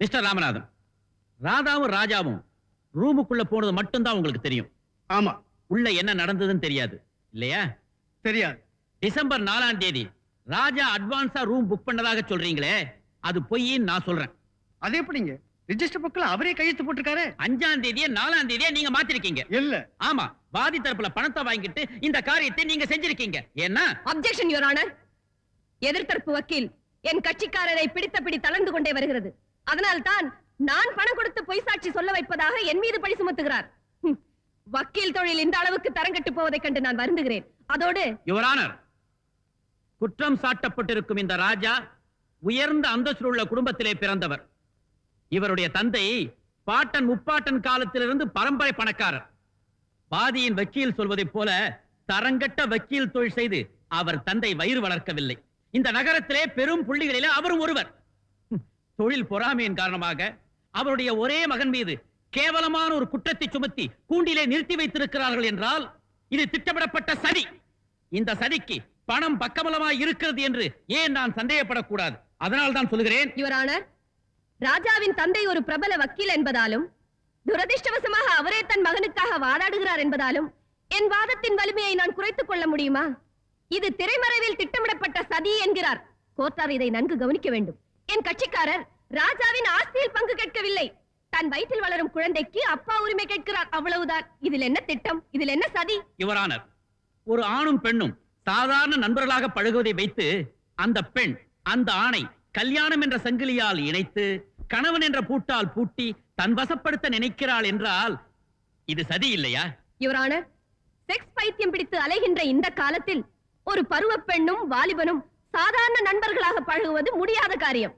Mister Ramanathan ராதாவும் ராஜாவும் ரூமுக்குள்ள போனது மட்டும்தான் உங்களுக்கு தெரியும். ஆமா. உள்ள என்ன நடந்ததுன்னு தெரியாது இல்லையா? தெரியாது. டிசம்பர் நாலாம் தேதி ராஜா அட்வான்ஸா ரூம் புக் பண்ணதாக சொல்றீங்களே அது பொய்ன்னு நான் சொல்றேன். அது எப்படிங்க? ரிஜிஸ்டர் புக்ல அவரே கையெழுத்து போட்டிருக்காரு. அஞ்சாம் தேதியே நாலாம் தேதியே நீங்க மாத்திருக்கீங்க. இல்ல. ஆமா வாதி தரப்புல பணத்தை வாங்கிட்டு இந்த காரியத்தை நீங்க செஞ்சிருக்கீங்க. ஏன்னா? அப்ஜெக்ஷன் யுவர் ஆனர் எதிர்த்தரப்பு வக்கீல் என் கட்சிக்காரரை பிடித்த பிடி தளர்ந்து கொண்டே வருகிறது. அதனால்தான் நான் பணம் கொடுத்து பொய் சாட்சி சொல்ல வைப்பதாக என் மீது பழி சுமத்துகிறார். வக்கீல் தொழில் இந்த அளவுக்கு தரங்கட்டு போவதைக் கண்டு நான் வருந்துகிறேன். அதோடு யுவர் குற்றம் சாட்டப்பட்டிருக்கும் இந்த ராஜா உயர்ந்த அந்தஸ்து உள்ள குடும்பத்திலே பிறந்தவர். இவருடைய தந்தை பாட்டன் முப்பாட்டன் காலத்திலிருந்து பரம்பரை பணக்காரர். பாதியின் வக்கீல் சொல்வதைப் போல தரங்கட்ட வக்கீல் தொழில் செய்து அவர் தந்தை வயிறு வளர்க்கவில்லை. இந்த நகரத்திலே பெரும் புள்ளிகளிலே அவரும் ஒருவர். தொழில் பொறாமையின் காரணமாக அவருடைய ஒரே மகன் மீது கேவலமான ஒரு குற்றத்தை சுமத்தி கூண்டிலே நிறுத்தி வைத்திருக்கிறார்கள் என்றால் இது திட்டமிடப்பட்ட சதி. இந்த சதிக்கு பணம் பக்கபலமாய் இருக்கிறது என்று ஏன் நான் சந்தேகப்படக்கூடாது? அதனால் தான் சொல்கிறேன் இவரான ராஜாவின் தந்தை ஒரு பிரபல வக்கீல் என்பதாலும் துரதிருஷ்டவசமாக அவரே தன் மகனுக்காக வாதாடுகிறார் என்பதாலும் என் வாதத்தின் வலிமையை நான் குறைத்துக் கொள்ள முடியுமா? இது திரைமறைவில் திட்டமிடப்பட்ட சதி என்கிறார். கோர்ட்டார் இதை நன்கு கவனிக்க வேண்டும். என் கட்சிக்காரர் ராஜாவின் ஆஸ்தியில் பங்கு கேட்கவில்லை. தன் வயிற்றில் வளரும் குழந்தைக்கு அப்பா உரிமை கேட்கிறார். அவ்வளவுதான். இதில் என்ன திட்டம்? இதில் என்ன சதி? யுவரானர் ஒரு ஆணும் பெண்ணும் சாதாரண நண்பர்களாக பழகுவதை வைத்து அந்த பெண் அந்த ஆணை கல்யாணம் என்ற சங்கிலியால் இணைத்து கணவன் என்ற பூட்டால் பூட்டி தன் வசப்படுத்த நினைக்கிறாள் என்றால் இது சதி இல்லையா? யுவர் ஆனர் செக்ஸ் பைத்தியம் பிடித்து அலைகின்ற இந்த காலத்தில் ஒரு பருவப் பெண்ணும் வாலிபனும் சாதாரண நண்பர்களாக பழகுவது முடியாத காரியம்.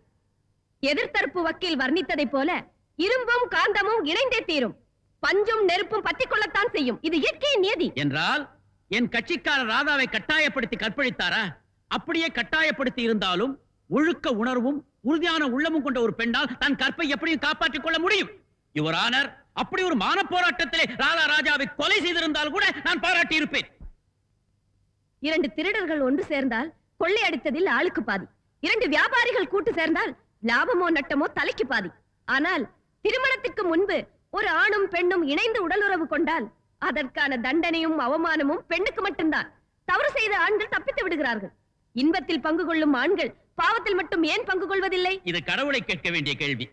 எதிர்த்தரப்பு வக்கீல் வர்ணித்ததைப் போல இரும்பும் காந்தமும் இணைந்தே தீரும். பஞ்சும் நெருப்பும் பத்திக் கொள்ளத்தான் செய்யும். இது இயற்கையின் நியதி. என்றால் என் கட்சிக்காரர் ராதாவை கட்டாயப்படுத்தி கற்பழித்தாரா? அப்படியே கட்டாயப்படுத்தி இருந்தாலும் ஒழுக்க உணர்வும் உறுதியான உள்ளமும் கொண்ட ஒரு பெண்ணால் தன் கற்பை எப்படியும் காப்பாற்றிக் கொள்ள முடியும். யுவரானர் அப்படி ஒரு மான போராட்டத்திலே ராதா ராஜாவை கொலை செய்திருந்தால் கூட நான் பாராட்டி இருப்பேன் இரண்டு திருடர்கள் ஒன்று சேர்ந்தால் கொள்ளையடித்ததில் ஆளுக்கு பாதி. இரண்டு வியாபாரிகள் கூட்டு சேர்ந்தால் லாபமோ நட்டமோ தலைக்கு பாதி. ஆனால் திருமணத்திற்கு முன்பு ஒரு ஆணும் பெண்ணும் இணைந்து உடலுறவு கொண்டால் அதற்கான தண்டனையும் அவமானமும் பெண்ணுக்கு மட்டும்தான். தவறு செய்த ஆண்கள் தப்பித்து விடுகிறார்கள். இன்பத்தில் பங்கு கொள்ளும் ஆண்கள் பாவத்தில் மட்டும் ஏன் பங்கு கொள்வதில்லை? இது கடவுளை கேட்க வேண்டிய கேள்வி.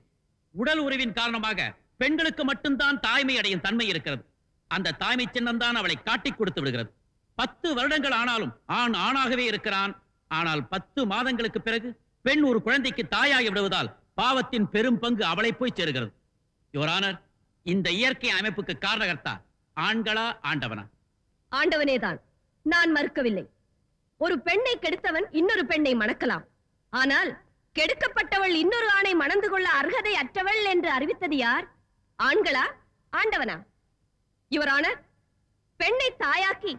உடல் உறவின் காரணமாக பெண்களுக்கு மட்டும்தான் தாய்மை அடையும் தன்மை இருக்கிறது. அந்த தாய்மை சின்னம் தான் அவளை காட்டிக் கொடுத்து விடுகிறது. பத்து வருடங்கள் ஆனாலும் ஆண் ஆணாகவே இருக்கிறான். ஆனால் பத்து மாதங்களுக்கு பிறகு பெண் ஒரு குழந்தைக்கு தாயாகி விடுவதால் பாவத்தின் பெரும் பங்கு அவளை போய் சேருகிறது. யுவரானர் இந்த இயற்கை அமைப்புக்கு காரணகர்த்தா ஆண்களா ஆண்டவனா? ஆண்டவனேதான். நான் மறுக்கவில்லை. ஒரு பெண்ணை கெடுத்தவன் இன்னொரு பெண்ணை மணக்கலாம். ஆனால் கெடுக்கப்பட்டவள் இன்னொரு ஆணை மணந்து கொள்ள அர்ஹதை அற்றவள் என்று அறிவித்தது யார்? ஆண்களா ஆண்டவனா? யுவரான பெண்ணை தாயாக்கி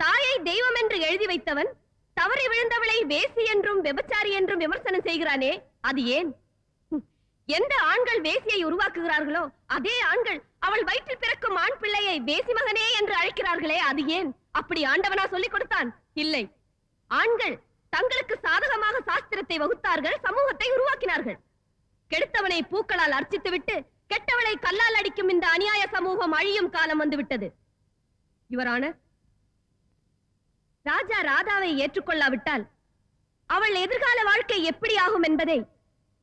தாயை தெய்வம் என்று எழுதி வைத்தவன் தவறி விழுந்தவளை வேசி என்றும் விபச்சாரி என்றும் விமர்சனம் செய்கிறானே அது ஏன்? எந்த ஆண்கள் வேசியை உருவாக்குகிறார்களோ அதே ஆண்கள் அவள் வயிற்றில் பிறக்கும் ஆண் பிள்ளையை வேசி மகனே என்று அழைக்கிறார்களே அது ஏன்? அப்படி ஆண்டவனா சொல்லிக் கொடுத்தான்? இல்லை. ஆண்கள் தங்களுக்கு சாதகமாக சாஸ்திரத்தை வகுத்தார்கள் சமூகத்தை உருவாக்கினார்கள். கெடுத்தவனை பூக்களால் அர்ச்சித்துவிட்டு கெட்டவளை கல்லால் அடிக்கும் இந்த அநியாய சமூகம் அழியும் காலம் வந்துவிட்டது. யுவரான ராஜா ராதாவை ஏற்றுக்கொள்ளாவிட்டால் அவள் எதிர்கால வாழ்க்கை எப்படி ஆகும் என்பதை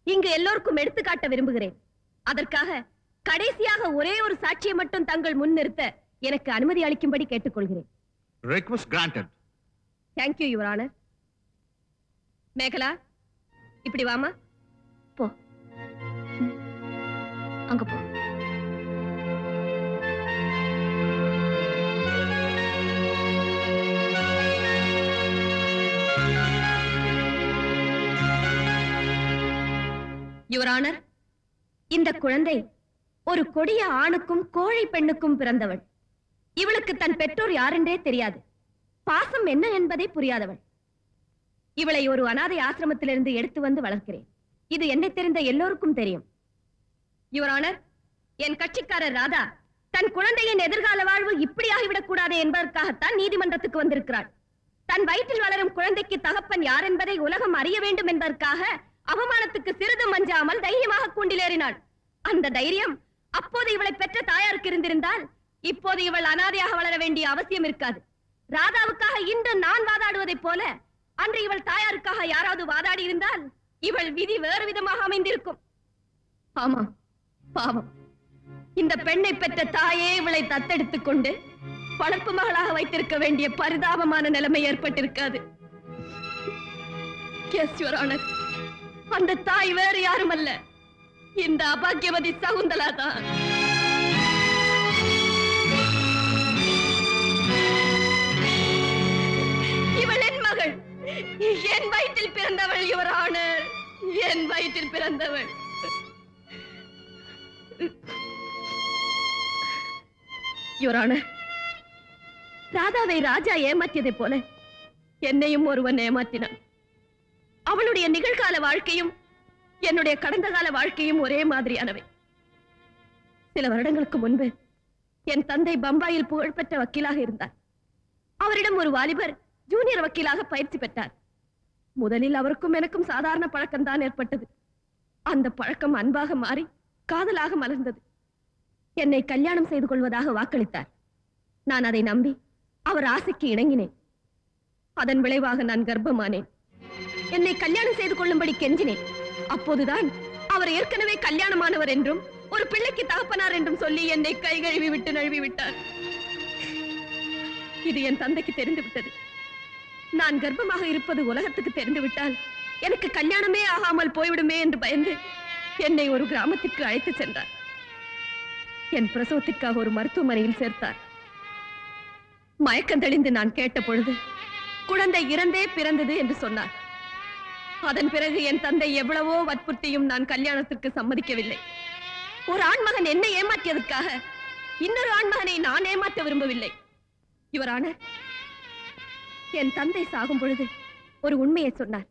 இங்கு எல்லோருக்கும் எடுத்துக்காட்ட விரும்புகிறேன். அதற்காக கடைசியாக ஒரே ஒரு சாட்சியை மட்டும் தங்கள் முன் நிறுத்த எனக்கு அனுமதி அளிக்கும்படி கேட்டுக்கொள்கிறேன். Request granted. Thank you your honour Megala இப்படி வாமா. போ. அங்க போ. யுவர் ஆனர் இந்த குழந்தை ஒரு கொடிய ஆணுக்கும் கோழை பெண்ணுக்கும் பிறந்தவள். இவளுக்கு தன் பெற்றோர் யாரென்றே தெரியாது. பாசம் என்ன என்பதை புரியாதவள். இவளை ஒரு அனாதை ஆசிரமத்திலிருந்து எடுத்து வந்து வளர்க்கிறேன். இது என்னை தெரிந்த எல்லோருக்கும் தெரியும். யுவர் ஆனர் என் கட்சிக்காரர் ராதா தன் குழந்தையின் எதிர்கால வாழ்வு இப்படி ஆகிவிடக் கூடாது என்பதற்காகத்தான் நீதிமன்றத்துக்கு வந்திருக்கிறாள். தன் வயிற்றில் வளரும் குழந்தைக்கு தகப்பன் யார் என்பதை உலகம் அறிய வேண்டும் என்பதற்காக அவமானத்துக்கு சிறிதும் அஞ்சாமல் தைரியமாக கூண்டிலேறினாள். அந்த தைரியம் அப்போது இவளை பெற்ற தாயாருக்கு இருந்திருந்தால் இப்போது இவள் அனாதையாக வளர வேண்டிய அவசியம் இருக்காது. ராதாவுக்காக இன்று நான் வாதாடுவதைப் போல அன்று இவள் தாயாருக்காக யாராவது வாதாடி இருந்தால் இவள் விதி வேறு விதமாக அமைந்திருக்கும். ஆமா பாவம். இந்த பெண்ணை பெற்ற தாயே இவளை தத்தெடுத்துக் கொண்டு வளர்ப்பு மகளாக வைத்திருக்க வேண்டிய பரிதாபமான நிலைமை ஏற்பட்டிருக்காது. Yes, அந்த தாய் வேறு யாரும் அல்ல இந்த அபாக்கியவதி சகுந்தலா தான் இவள் என் மகள். என் வயிற்றில் பிறந்தவள் இவர் ஆனர். என் வயிற்றில் பிறந்தவள். யுவர் ராதாவை ராஜா ஏமாற்றியதை போல என்னையும் ஒருவன் ஏமாற்றினான். அவளுடைய நிகழ்கால வாழ்க்கையும் என்னுடைய கடந்த கால வாழ்க்கையும் ஒரே மாதிரியானவை. சில வருடங்களுக்கு முன்பு என் தந்தை பம்பாயில் புகழ்பெற்ற வக்கீலாக இருந்தார். அவரிடம் ஒரு வாலிபர் ஜூனியர் வக்கீலாக பயிற்சி பெற்றார். முதலில் அவருக்கும் எனக்கும் சாதாரண பழக்கம்தான் ஏற்பட்டது. அந்த பழக்கம் அன்பாக மாறி காதலாக மலர்ந்தது. என்னை கல்யாணம் செய்து கொள்வதாக வாக்களித்தார். நான் அதை நம்பி அவர் ஆசைக்கு இணங்கினேன். அதன் விளைவாக நான் கர்ப்பமானேன். என்னை கல்யாணம் செய்து கொள்ளும்படி கெஞ்சினேன். அப்போதுதான் அவர் ஏற்கனவே கல்யாணமானவர் என்றும் ஒரு பிள்ளைக்கு தகப்பனார் என்றும் சொல்லி என்னை கை கழுவி விட்டு நழுவி விட்டார். இது என் தந்தைக்கு தெரிந்து விட்டது. நான் கர்ப்பமாக இருப்பது உலகத்துக்கு தெரிந்து விட்டால் எனக்கு கல்யாணமே ஆகாமல் போய்விடுமே என்று பயந்து என்னை ஒரு கிராமத்திற்கு அழைத்து சென்றார். என் பிரசவத்திற்காக ஒரு மருத்துவமனையில் சேர்த்தார். மயக்கம் தெளிந்து நான் கேட்ட பொழுது குழந்தை இறந்தே பிறந்தது என்று சொன்னார். அதன் பிறகு என் தந்தை எவ்வளவோ வற்புறுத்தியும் நான் கல்யாணத்திற்கு சம்மதிக்கவில்லை. ஒரு ஆண்மகன் என்னை ஏமாற்றியதற்காக இன்னொரு ஆண்மகனை நான் ஏமாற்ற விரும்பவில்லை. இவரான என் தந்தை சாகும் பொழுது ஒரு உண்மையை சொன்னார்.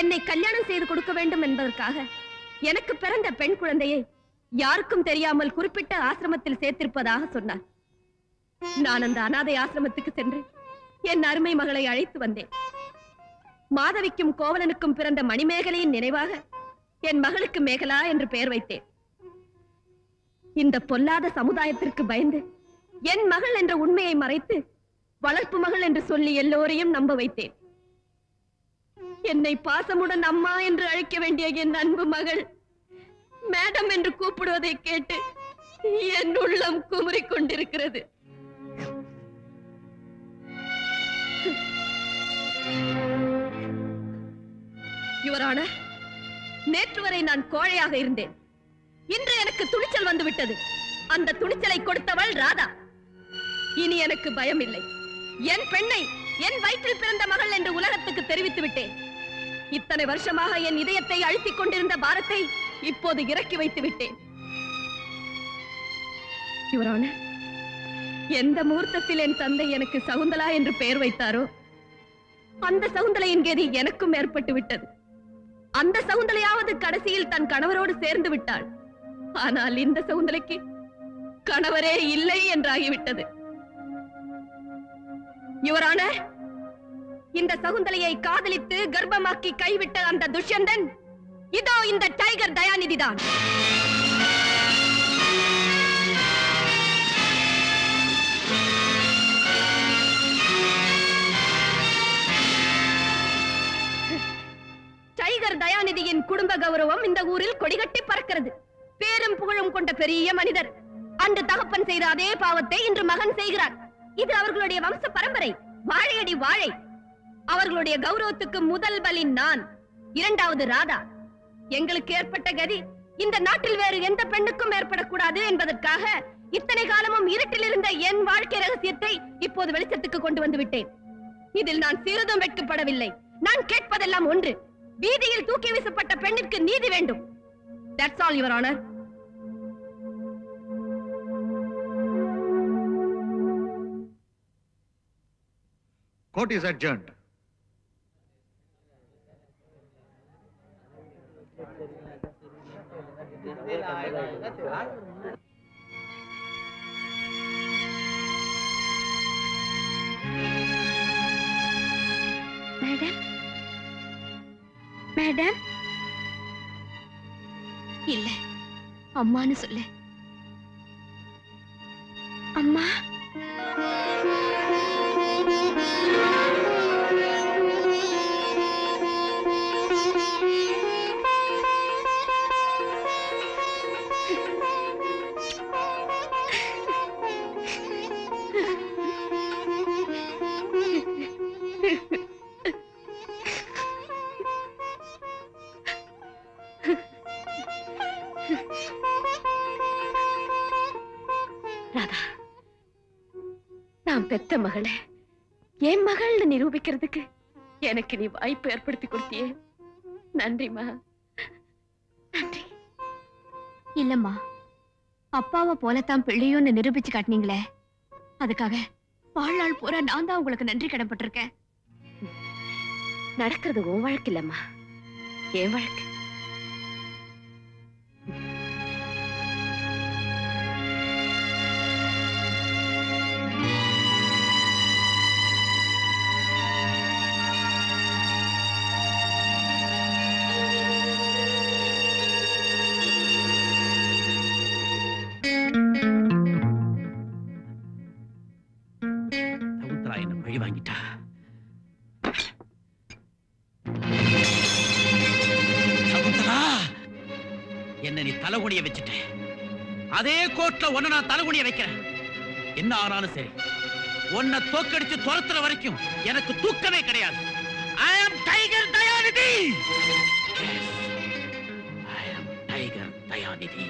என்னை கல்யாணம் செய்து கொடுக்க வேண்டும் என்பதற்காக எனக்கு பிறந்த பெண் குழந்தையை யாருக்கும் தெரியாமல் குறிப்பிட்ட ஆசிரமத்தில் சேர்த்திருப்பதாக சொன்னார். நான் அந்த அனாதை ஆசிரமத்துக்கு சென்று என் அருமை மகளை அழைத்து வந்தேன். மாதவிக்கும் கோவலனுக்கும் பிறந்த மணிமேகலையின் நினைவாக என் மகளுக்கு மேகலா என்று பெயர் வைத்தேன். இந்த பொல்லாத சமுதாயத்திற்கு பயந்து என் மகள் என்ற உண்மையை மறைத்து வளர்ப்பு மகள் என்று சொல்லி எல்லோரையும் நம்ப வைத்தேன். என்னை பாசமுடன் அம்மா என்று அழைக்க வேண்டிய என் அன்பு மகள் மேடம் என்று கூப்பிடுவதை கேட்டு என் உள்ளம் குமுறிக் கொண்டிருக்கிறது. யுவரான நேற்று வரை நான் கோழையாக இருந்தேன். இன்று எனக்கு துணிச்சல் வந்துவிட்டது. அந்த துணிச்சலை கொடுத்தவள் ராதா. இனி எனக்கு பயம் இல்லை என் பெண்ணை என் வயிற்றில் பிறந்த மகள் என்று உலகத்துக்கு தெரிவித்து விட்டேன். இத்தனை வருஷமாக என் இதயத்தை அழுத்திக் கொண்டிருந்த பாரத்தை இப்போது இறக்கி வைத்து விட்டேன். யுவரான எந்த முகூர்த்தத்தில் என் தந்தை எனக்கு சகுந்தலா என்று பெயர் வைத்தாரோ அந்த சகுந்தலையின் கதி எனக்கும் ஏற்பட்டு விட்டது. அந்த சகுந்தலையாவது கடைசியில் தன் கணவரோடு சேர்ந்து விட்டாள். ஆனால் இந்த சகுந்தலைக்கு கணவரே இல்லை என்றாகிவிட்டது. யுவரான இந்த சகுந்தலையை காதலித்து கர்ப்பமாக்கி கைவிட்ட அந்த துஷ்யந்தன் இதோ இந்த டைகர் தயாநிதிதான். தயாநிதியின் குடும்ப கௌரவம் இந்த ஊரில் கொடிகட்டி பறக்கிறது. பேரும் புகழும் கொண்ட பெரிய மனிதர். அன்று தகப்பன் செய்த அதே பாவத்தை இன்று மகன் செய்கிறார். இது அவர்களுடைய வம்ச பரம்பரை வாழையடி வாழை. அவர்களுடைய கௌரவத்துக்கு முதல் பலி நான் இரண்டாவது ராதா. எங்களுக்கு ஏற்பட்ட கதி இந்த நாட்டில் வேறு எந்த பெண்ணுக்கும் ஏற்படக்கூடாது என்பதற்காக இத்தனை காலமும் இருட்டில் இருந்த என் வாழ்க்கை ரகசியத்தை இப்போது வெளிச்சத்துக்கு கொண்டு வந்து விட்டேன். இதில் நான் சிறிதும் வெட்கப்படவில்லை. நான் கேட்பதெல்லாம் ஒன்று. வீதியில் தூக்கி வீசப்பட்ட பெண்ணிற்கு நீதி வேண்டும். That's all your honour Court is adjourned. Madam madam இல்ல. அம்மான்னு சொல்லு. அம்மா? மகளை என் மகள்னு நிரூபிக்கிறதுக்கு எனக்கு நீ வாய்ப்பு ஏற்படுத்தி கொடுத்தியே. நன்றிமா நன்றி. இல்லம்மா அப்பாவை போலத்தான் பிள்ளையும்னு நிரூபிச்சு காட்டினீங்களே. அதுக்காக வாழ்நாள் பூரா நான் தான் உங்களுக்கு நன்றி கடன்பட்டிருக்கேன். நடக்கிறது உன் வழக்கு இல்லம்மா. என் வழக்கு. என்ன நீ தலைகுனிய வச்சுட்ட. அதே கோர்ட்ல உன்னை நான் தலைகுனிய வைக்கிறேன். என்ன ஆனாலும் சரி உன்னை தோக்கடிச்சு துரத்துற வரைக்கும் எனக்கு தூக்கமே கிடையாது. I am tiger Dayanidhi I am tiger Dayanidhi